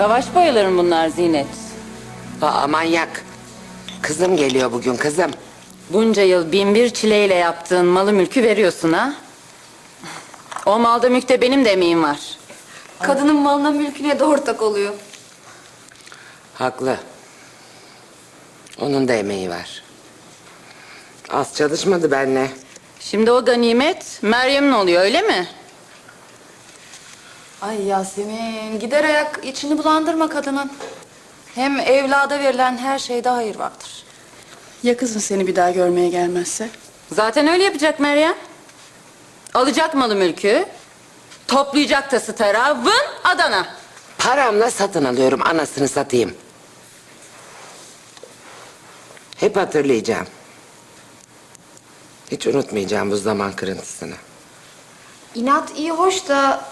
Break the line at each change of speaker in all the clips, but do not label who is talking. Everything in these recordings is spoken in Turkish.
Savaş boyalarım bunlar Zinet.
Aa, manyak. Kızım geliyor bugün kızım.
Bunca yıl bin bir çileyle yaptığın malı mülkü veriyorsun ha? O malda mülkte benim de emeğim var.
Kadının malına mülküne de ortak oluyor.
Haklı. Onun da emeği var. Az çalışmadı benle.
Şimdi o ganimet Meryem'in oluyor öyle mi?
Ay Yasemin gider ayak içini bulandırma kadının. Hem evlada verilen her şeyde hayır vardır.
Ya kızın seni bir daha görmeye gelmezse?
Zaten öyle yapacak Meryem. Alacak malı mülkü. Toplayacak tası tarağı. Vın Adana.
Paramla satın alıyorum anasını satayım. Hep hatırlayacağım. Hiç unutmayacağım bu zaman kırıntısını.
İnat iyi hoş da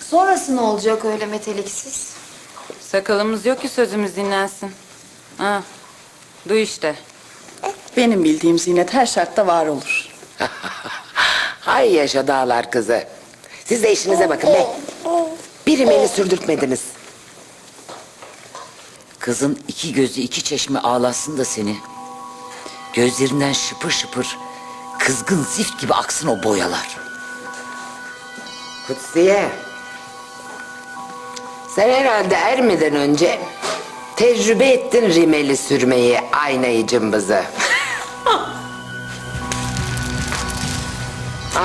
sonrası ne olacak öyle meteliksiz?
Sakalımız yok ki sözümüz dinlensin. Ha, du işte.
Benim bildiğim zinet her şartta var olur.
Hay yaşa dağlar kızı. Siz de işinize bakın be. Bir imeni sürdürtmediniz.
Kızın iki gözü iki çeşme ağlasın da seni. Gözlerinden şıpır şıpır kızgın zift gibi aksın o boyalar.
Kutsiye. Sen herhalde ermeden önce tecrübe ettin rimeli sürmeyi aynayı cımbızı.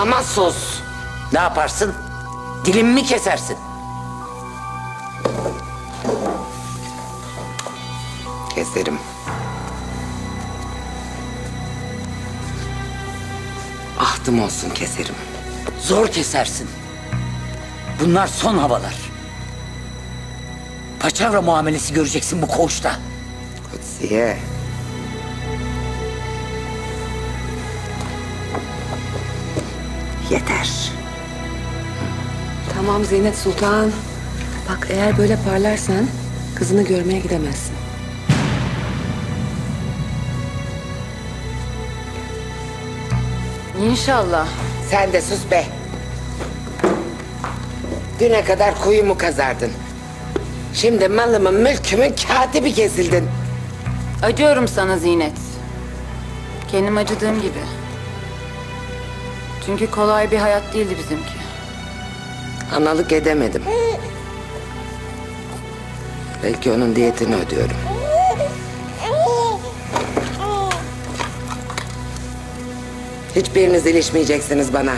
Ama sus.
Ne yaparsın? Dilimi mi kesersin?
Keserim. Ahtım olsun keserim.
Zor kesersin. Bunlar son havalar. Paçavra muamelesi göreceksin bu koğuşta.
Kutsiye. Yeter.
Tamam Zeynep Sultan. Bak eğer böyle parlarsan kızını görmeye gidemezsin.
İnşallah.
Sen de sus be. Düne kadar kuyumu kazardın. Şimdi malımın mülkümün katibi kesildin.
Acıyorum sana Zinet. Kendim acıdığım gibi. Çünkü kolay bir hayat değildi bizimki.
Analık edemedim. Belki onun diyetini ödüyorum. Hiçbiriniz ilişmeyeceksiniz bana.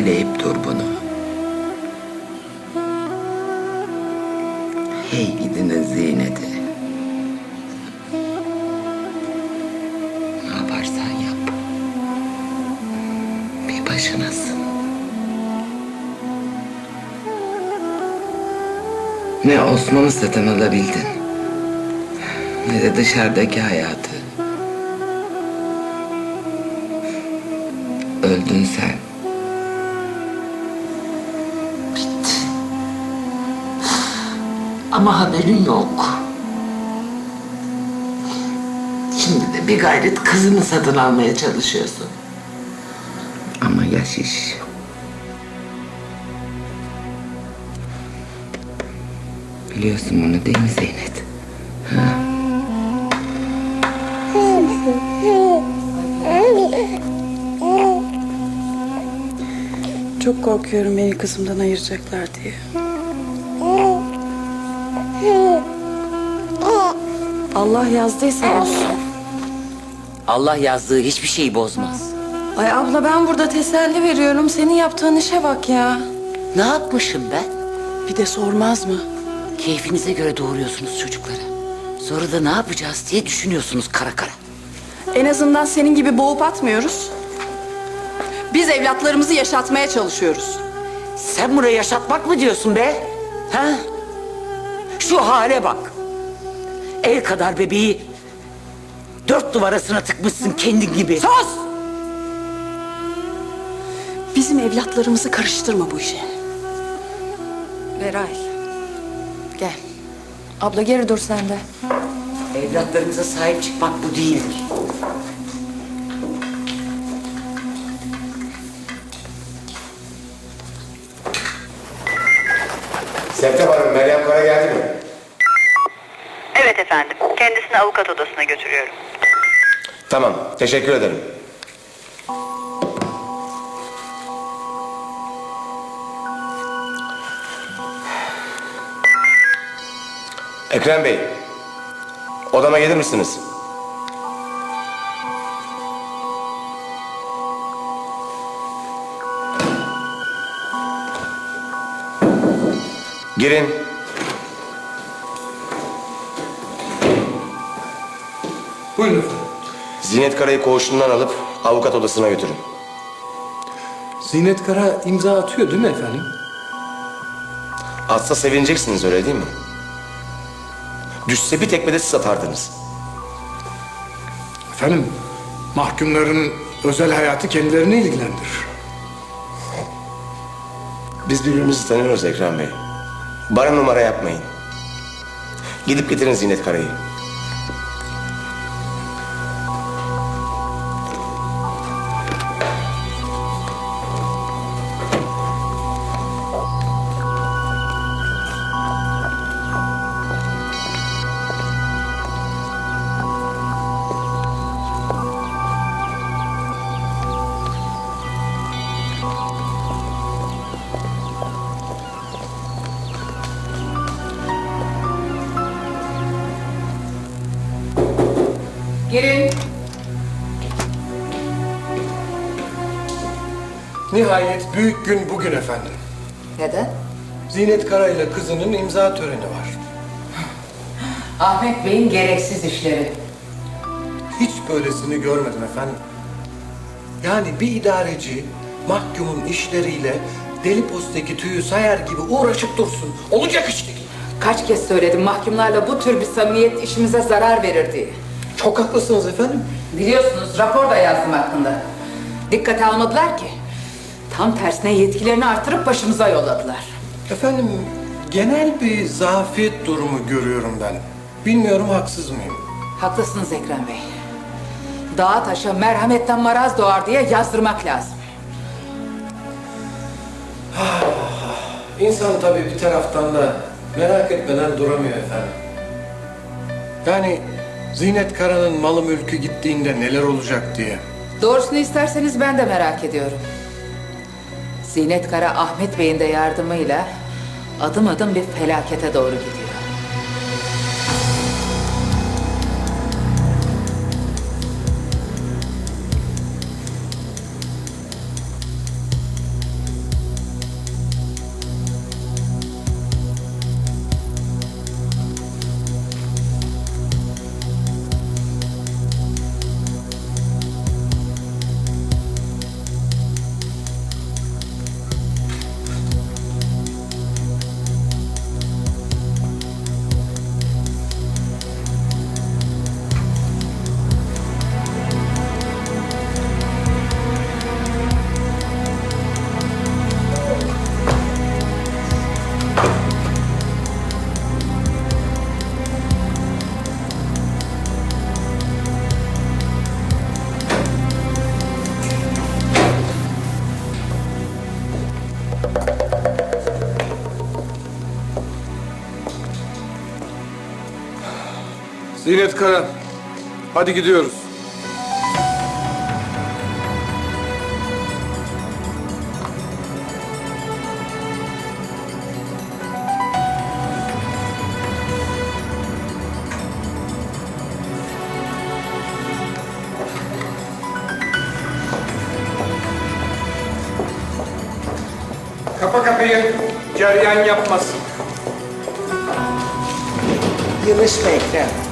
Söyleyip dur bunu. Hey gidiniz ziyneti. Ne yaparsan yap. Bir başınasın. Ne Osman'ı satın alabildin. Ne de dışarıdaki hayatı. Öldün sen.
Ama haberin yok.
Şimdi de bir gayret kızını satın almaya çalışıyorsun. Ama yaş iş. Biliyorsun bunu değil mi Zeynep?
Çok korkuyorum beni kızımdan ayıracaklar diye.
Allah yazdıysa olsun.
Allah yazdığı hiçbir şeyi bozmaz.
Ay abla ben burada teselli veriyorum. Senin yaptığın işe bak ya.
Ne yapmışım ben?
Bir de sormaz mı?
Keyfinize göre doğuruyorsunuz çocukları. Sonra da ne yapacağız diye düşünüyorsunuz kara kara.
En azından senin gibi boğup atmıyoruz. Biz evlatlarımızı yaşatmaya çalışıyoruz.
Sen burayı yaşatmak mı diyorsun be? Ha? Şu hale bak. El kadar bebeği dört duvarasına tıkmışsın kendin gibi. Sus!
Bizim evlatlarımızı karıştırma bu işe.
Veray. Gel. Abla geri dur sen de.
Evlatlarımıza sahip çıkmak bu değildir.
Septem Hanım, Meryem Kara geldi mi?
Evet efendim. Kendisini avukat odasına götürüyorum.
Tamam, teşekkür ederim. Ekrem Bey, odama gelir misiniz? Girin.
Buyurun efendim.
Zinet Kara'yı koğuşundan alıp avukat odasına götürün.
Zinet Kara imza atıyor değil mi efendim?
Atsa sevineceksiniz öyle değil mi? Düşse bir tekmede siz atardınız.
Efendim, mahkumların özel hayatı kendilerini ilgilendirir.
Biz birbirimizi tanıyoruz Ekrem Bey. Bana numara yapmayın. Gidip getirin Zinet Kara'yı.
Girin.
Nihayet büyük gün bugün efendim.
Neden?
Zinet Kara ile kızının imza töreni var.
Ahmet Bey'in gereksiz işleri.
Hiç böylesini görmedim efendim. Yani bir idareci mahkumun işleriyle deli postaki tüyü sayar gibi uğraşıp dursun. Olacak iş değil.
Kaç kez söyledim mahkumlarla bu tür bir samimiyet işimize zarar verir diye.
Çok haklısınız efendim.
Biliyorsunuz rapor da yazdım hakkında. Dikkate almadılar ki. Tam tersine yetkilerini artırıp başımıza yolladılar.
Efendim, genel bir zafiyet durumu görüyorum ben. Bilmiyorum haksız mıyım?
Haklısınız Ekrem Bey. Dağa taşa merhametten maraz doğar diye yazdırmak lazım.
İnsan tabii bir taraftan da merak etmeden duramıyor efendim. Yani Zinet Kara'nın malı mülkü gittiğinde neler olacak diye.
Doğrusunu isterseniz ben de merak ediyorum. Zinet Kara Ahmet Bey'in de yardımıyla adım adım bir felakete doğru gidiyor.
Zinet Kara, hadi gidiyoruz. Kapa kapıyı, ceryan yapmasın.
Yılışma Ekrem.